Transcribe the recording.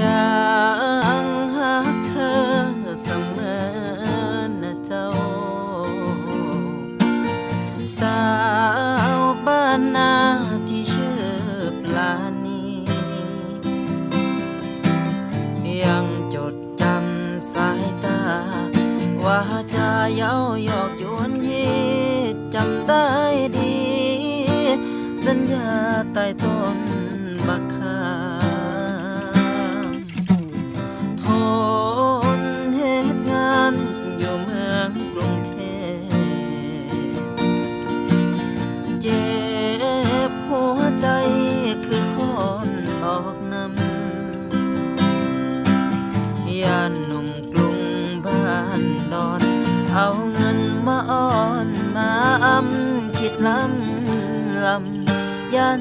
ยังหากเธอเสมอนะเจ้า สาวบ้านนาที่ชื่อปลานียังจดจำสายตา ว่าจะเย้าหยอกยวนยีจำได้ดี สัญญาใต้ต้นบักคา อยู่เมืองกรุงเทพเจ็บหัวใจคือคนตอกน้ำยานหนุ่มกรุงบ้านดอน เอาเงินมาอ้อนมาอำคิดลำลำย่าน